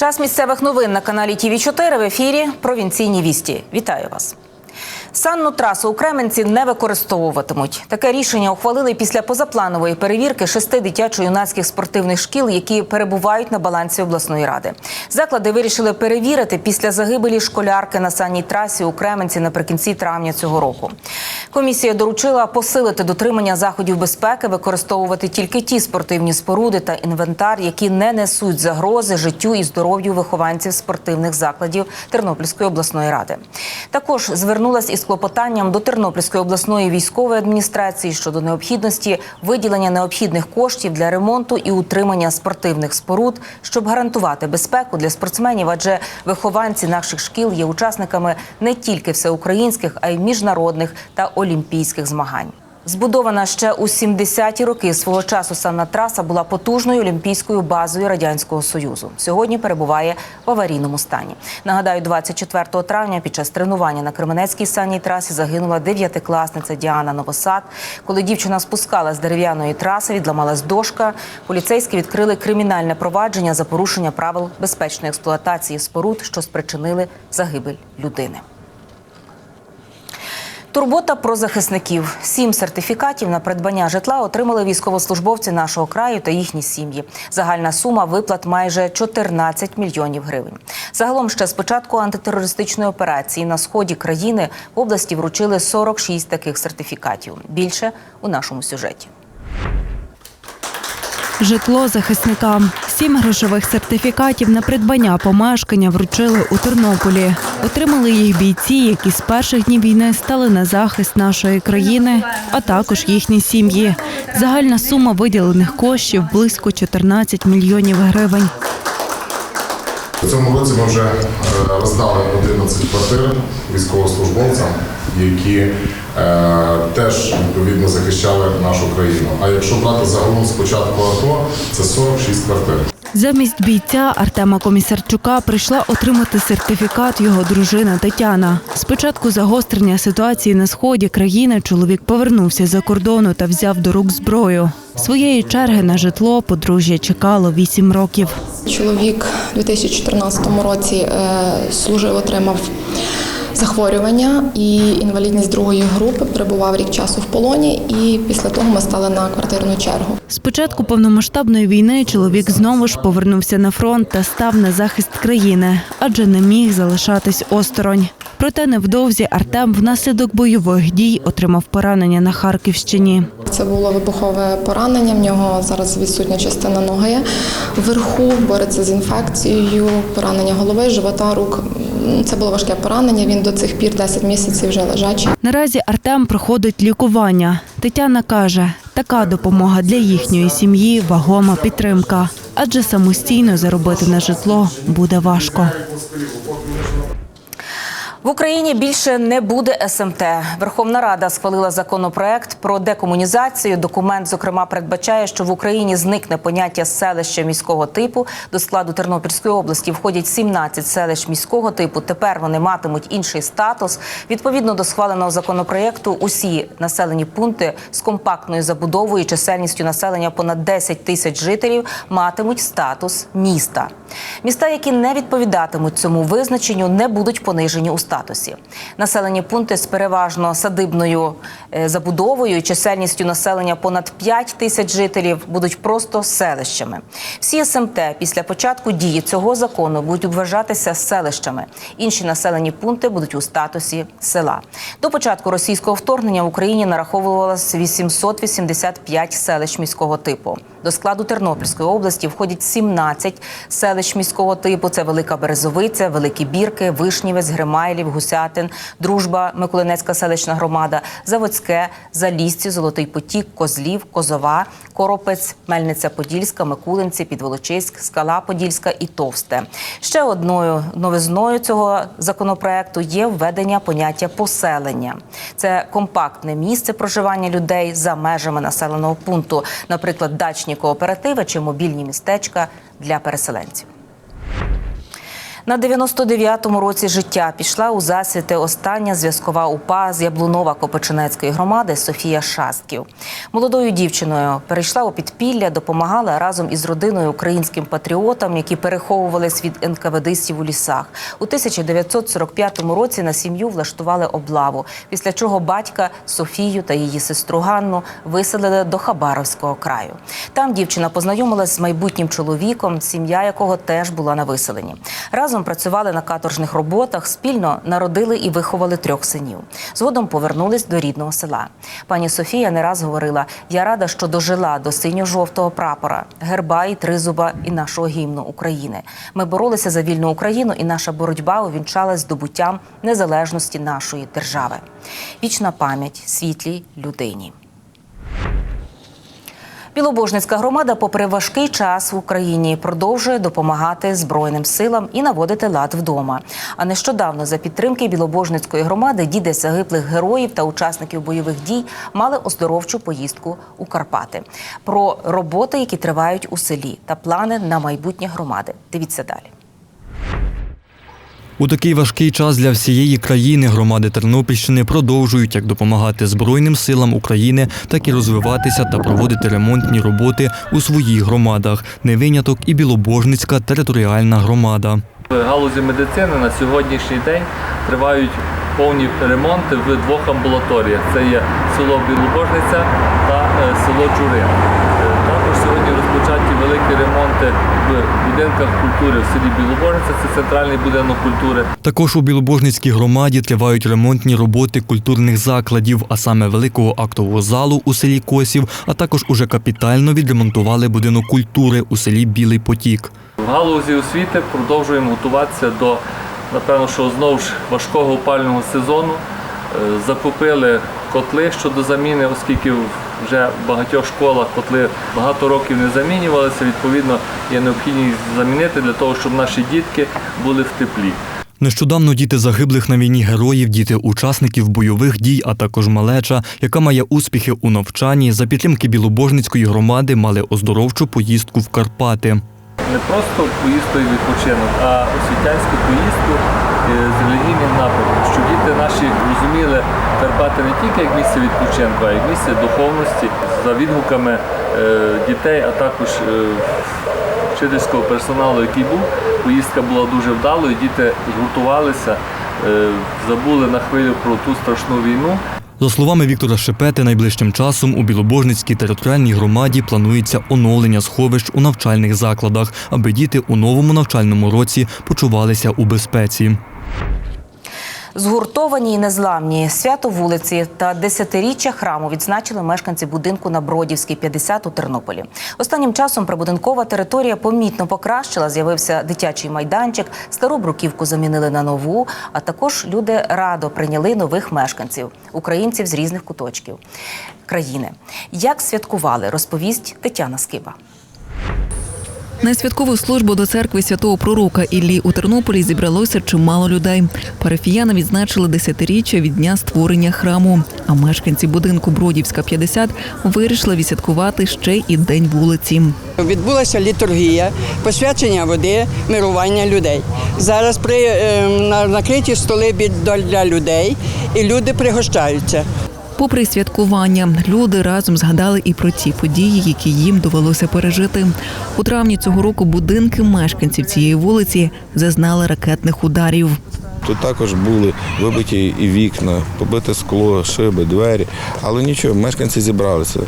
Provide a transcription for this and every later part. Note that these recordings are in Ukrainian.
Час місцевих новин на каналі ТІВІ 4 в ефірі Провінційні вісті. Вітаю вас. Санну трасу у Кременці не використовуватимуть. Таке рішення ухвалили після позапланової перевірки шести дитячо-юнацьких спортивних шкіл, які перебувають на балансі обласної ради. Заклади вирішили перевірити після загибелі школярки на санній трасі у Кременці наприкінці травня цього року. Комісія доручила посилити дотримання заходів безпеки, використовувати тільки ті спортивні споруди та інвентар, які не несуть загрози життю і здоров'ю вихованців спортивних закладів Тернопільської обласної ради. Також звернулась із клопотанням до Тернопільської обласної військової адміністрації щодо необхідності виділення необхідних коштів для ремонту і утримання спортивних споруд, щоб гарантувати безпеку для спортсменів, адже вихованці наших шкіл є учасниками не тільки всеукраїнських, а й міжнародних та олімпійських змагань. Збудована ще у 70-ті роки свого часу санна траса була потужною олімпійською базою радянського союзу. Сьогодні перебуває в аварійному стані. Нагадаю, 24 травня під час тренування на Кременецькій санній трасі загинула дев'ятикласниця Діана Новосад. Коли дівчина спускала з дерев'яної траси, відламалась дошка. Поліцейські відкрили кримінальне провадження за порушення правил безпечної експлуатації споруд, що спричинили загибель людини. Турбота про захисників. Сім сертифікатів на придбання житла отримали військовослужбовці нашого краю та їхні сім'ї. Загальна сума виплат майже 14 мільйонів гривень. Загалом ще з початку антитерористичної операції на сході країни в області вручили 46 таких сертифікатів. Більше у нашому сюжеті. Житло захисникам. Сім грошових сертифікатів на придбання помешкання вручили у Тернополі. Отримали їх бійці, які з перших днів війни стали на захист нашої країни, а також їхні сім'ї. Загальна сума виділених коштів близько 14 мільйонів гривень. У цьому році ми вже е, роздали 11 квартир військовослужбовцям, які е, теж відповідно захищали нашу країну. А якщо брати загалом з початку АТО, це 46 квартир. Замість бійця Артема Комісарчука прийшла отримати сертифікат його дружина Тетяна. Спочатку загострення ситуації на сході країни чоловік повернувся за кордону та взяв до рук зброю. Своєї черги на житло подружжя чекало вісім років. Чоловік у 2014 році е, служив, отримав захворювання і інвалідність другої групи, перебував рік часу в полоні, і після того ми стали на квартирну чергу. З початку повномасштабної війни чоловік знову ж повернувся на фронт та став на захист країни, адже не міг залишатись осторонь. Проте невдовзі Артем внаслідок бойових дій отримав поранення на Харківщині. Це було вибухове поранення. В нього зараз відсутня частина ноги вверху, бореться з інфекцією, поранення голови, живота, рук. Це було важке поранення. Він до цих пір 10 місяців вже лежачий. Наразі Артем проходить лікування. Тетяна каже, така допомога для їхньої сім'ї вагома підтримка, адже самостійно заробити на житло буде важко. В Україні більше не буде СМТ. Верховна Рада схвалила законопроект про декомунізацію. Документ, зокрема, передбачає, що в Україні зникне поняття селища міського типу. До складу Тернопільської області входять 17 селищ міського типу. Тепер вони матимуть інший статус. Відповідно до схваленого законопроекту, усі населені пункти з компактною забудовою чисельністю населення понад 10 тисяч жителів матимуть статус міста. Міста, які не відповідатимуть цьому визначенню, не будуть понижені у статусі. Населені пункти з переважно садибною е, забудовою чисельністю населення понад 5 тисяч жителів будуть просто селищами. Всі СМТ після початку дії цього закону будуть вважатися селищами. Інші населені пункти будуть у статусі села. До початку російського вторгнення в Україні нараховувалось 885 селищ міського типу. До складу Тернопільської області входять 17 селищ міського типу. Це Велика Березовиця, Великі Бірки, Вишнівець, Гримайлів, Гусятин, Дружба, Миколинецька селищна громада, Заводське, Залісці, Золотий Потік, Козлів, Козова, Коропець, Мельниця Подільська, Микулинці, Підволочиськ, Скала Подільська і Товсте. Ще одною новизною цього законопроекту є введення поняття поселення. Це компактне місце проживання людей за межами населеного пункту, наприклад, дачні кооперативи чи мобільні містечка для переселенців. На 99-му році життя пішла у засвіти остання зв'язкова упа з Яблунова Копичинецької громади Софія Шастків. Молодою дівчиною перейшла у підпілля, допомагала разом із родиною українським патріотам, які переховувались від НКВДистів у лісах. У 1945 році на сім'ю влаштували облаву, після чого батька Софію та її сестру Ганну виселили до Хабаровського краю. Там дівчина познайомилась з майбутнім чоловіком, сім'я якого теж була на виселенні. Разом працювали на каторжних роботах, спільно народили і виховали трьох синів. Згодом повернулись до рідного села. Пані Софія не раз говорила: я рада, що дожила до синьо-жовтого прапора, герба і тризуба і нашого гімну України. Ми боролися за вільну Україну, і наша боротьба увінчалась здобуттям незалежності нашої держави. Вічна пам'ять світлій людині. Білобожницька громада, попри важкий час в Україні, продовжує допомагати Збройним силам і наводити лад вдома. А нещодавно за підтримки Білобожницької громади діди загиблих героїв та учасників бойових дій мали оздоровчу поїздку у Карпати. Про роботи, які тривають у селі, та плани на майбутнє громади. Дивіться далі. У такий важкий час для всієї країни громади Тернопільщини продовжують як допомагати Збройним силам України, так і розвиватися та проводити ремонтні роботи у своїх громадах. Не виняток і Білобожницька територіальна громада. Галузі медицини на сьогоднішній день тривають повні ремонти в двох амбулаторіях. Це є село Білобожниця та е, село Джурин. Сьогодні розпочаті великі ремонти в будинках культури в селі Білобожниця, це центральний будинок культури. Також у Білобожницькій громаді тривають ремонтні роботи культурних закладів, а саме великого актового залу у селі Косів, а також уже капітально відремонтували будинок культури у селі Білий Потік. В галузі освіти продовжуємо готуватися до, напевно, що знову ж важкого опального сезону. Е, Закупили котли щодо заміни, оскільки вже в багатьох школах котли багато років не замінювалися. Відповідно, є необхідність замінити для того, щоб наші дітки були в теплі. Нещодавно діти загиблих на війні героїв, діти учасників бойових дій, а також малеча, яка має успіхи у навчанні, за підтримки Білобожницької громади мали оздоровчу поїздку в Карпати. Не просто поїздку і відпочинок, а освітянську поїздку з релігійним напрямком, щоб діти наші розуміли Карпати не тільки як місце відпочинку, а як місце духовності за відгуками е, дітей, а також е, вчительського персоналу, який був. Поїздка була дуже вдалою, діти згуртувалися, е, забули на хвилю про ту страшну війну. За словами Віктора Шепети, найближчим часом у Білобожницькій територіальній громаді планується оновлення сховищ у навчальних закладах, аби діти у новому навчальному році почувалися у безпеці. Згуртовані і незламні свято вулиці та десятиріччя храму відзначили мешканці будинку на Бродівській 50 у Тернополі. Останнім часом прибудинкова територія помітно покращила. З'явився дитячий майданчик, стару бруківку замінили на нову. А також люди радо прийняли нових мешканців, українців з різних куточків країни. Як святкували, розповість Тетяна Скиба. На святкову службу до церкви святого пророка Іллі у Тернополі зібралося чимало людей. Парафіяни відзначили десятиріччя від дня створення храму. А мешканці будинку Бродівська 50 вирішили відсвяткувати ще і день вулиці. Відбулася літургія, посвячення води, мирування людей. Зараз при е, на- накриті столи для людей, і люди пригощаються. Попри святкування, люди разом згадали і про ті події, які їм довелося пережити. У травні цього року будинки мешканців цієї вулиці зазнали ракетних ударів. Тут також були вибиті і вікна, побите скло, шиби, двері. Але нічого, мешканці зібралися,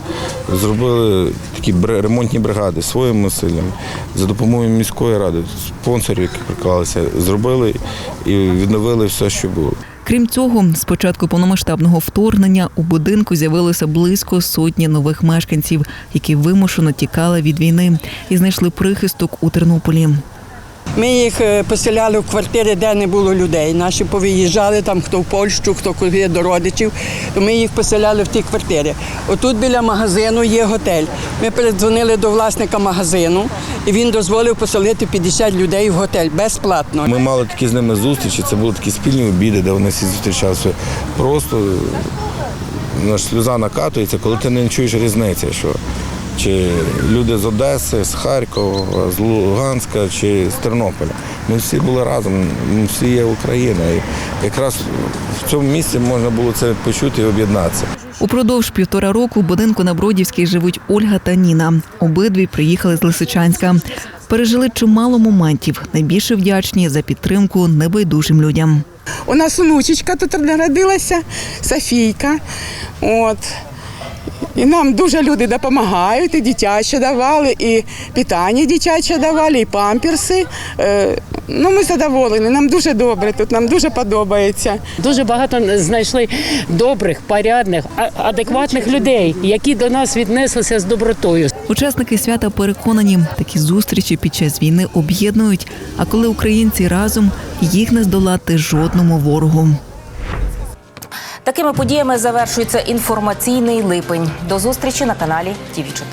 зробили такі ремонтні бригади своїми силами за допомогою міської ради, спонсорів, які приклалися, зробили і відновили все, що було. Крім цього, з початку повномасштабного вторгнення у будинку з'явилося близько сотні нових мешканців, які вимушено тікали від війни і знайшли прихисток у Тернополі. Ми їх е, поселяли в квартири, де не було людей. Наші повиїжджали там, хто в Польщу, хто куди до родичів. Ми їх поселяли в ті квартири. Отут біля магазину є готель. Ми передзвонили до власника магазину, і він дозволив поселити 50 людей в готель безплатно. Ми мали такі з ними зустрічі, це були такі спільні обіди, де вони всі зустрічалися. Просто ну, сльоза накатується, коли ти не чуєш різниці, що чи люди з Одеси, з Харкова, з Луганська чи з Тернополя. Ми всі були разом, ми всі є Україна. І якраз в цьому місці можна було це почути і об'єднатися. Упродовж півтора року в будинку на Бродівській живуть Ольга та Ніна. Обидві приїхали з Лисичанська. Пережили чимало моментів. Найбільше вдячні за підтримку небайдужим людям. У нас внучечка тут народилася, Софійка. От. І нам дуже люди допомагають, і дитяче давали, і питання дитяче давали, і памперси. Е, ну, ми задоволені, нам дуже добре тут, нам дуже подобається. Дуже багато знайшли добрих, порядних, адекватних людей, які до нас віднеслися з добротою. Учасники свята переконані, такі зустрічі під час війни об'єднують. А коли українці разом, їх не здолати жодному ворогу. Такими подіями завершується інформаційний липень. До зустрічі на каналі ТІВІ 4